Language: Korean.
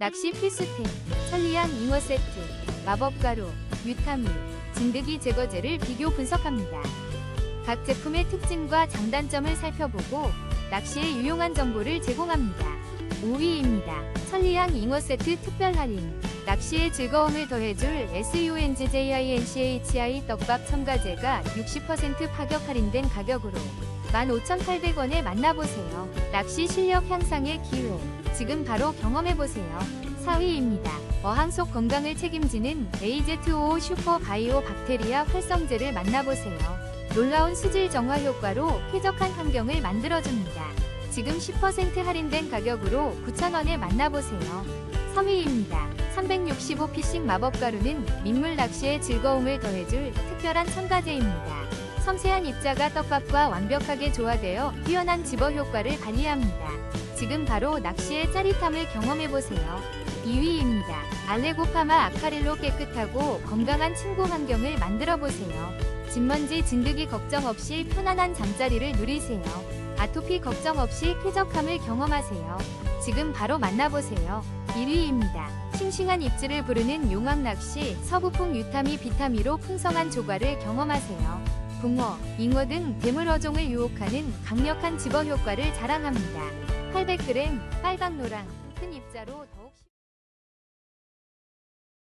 낚시 필수템, 천리안 잉어 세트, 마법가루, 유타민, 진드기 제거제를 비교 분석합니다. 각 제품의 특징과 장단점을 살펴보고 낚시에 유용한 정보를 제공합니다. 5위입니다. 천리안 잉어 세트 특별 할인. 낚시의 즐거움을 더해줄 SUNGJINCHI 떡밥 첨가제가 60% 파격 할인된 가격으로 15,800원에 만나보세요. 낚시 실력 향상의 기회. 지금 바로 경험해보세요. 4위입니다. 어항 속 건강을 책임지는 AZ5 슈퍼 바이오 박테리아 활성제를 만나보세요. 놀라운 수질 정화 효과로 쾌적한 환경을 만들어줍니다. 지금 10% 할인된 가격으로 9,000원에 만나보세요. 3위입니다. 365 피싱 마법 가루는 민물 낚시의 즐거움을 더해줄 특별한 첨가제입니다. 섬세한 입자가 떡밥과 완벽하게 조화되어 뛰어난 집어 효과를 발휘합니다. 지금 바로 낚시의 짜릿함을 경험해보세요. 2위입니다. 알레고파마 아카릴로 깨끗하고 건강한 침구 환경을 만들어보세요. 진먼지 진드기 걱정 없이 편안한 잠자리를 누리세요. 아토피 걱정 없이 쾌적함을 경험하세요. 지금 바로 만나보세요. 1위입니다. 싱싱한 입질을 부르는 용왕 낚시 서부풍 유타미 비타미로 풍성한 조과를 경험하세요. 붕어, 잉어 등 대물 어종을 유혹하는 강력한 집어 효과를 자랑합니다. 800g 빨강 노랑 큰 입자로 더욱 시-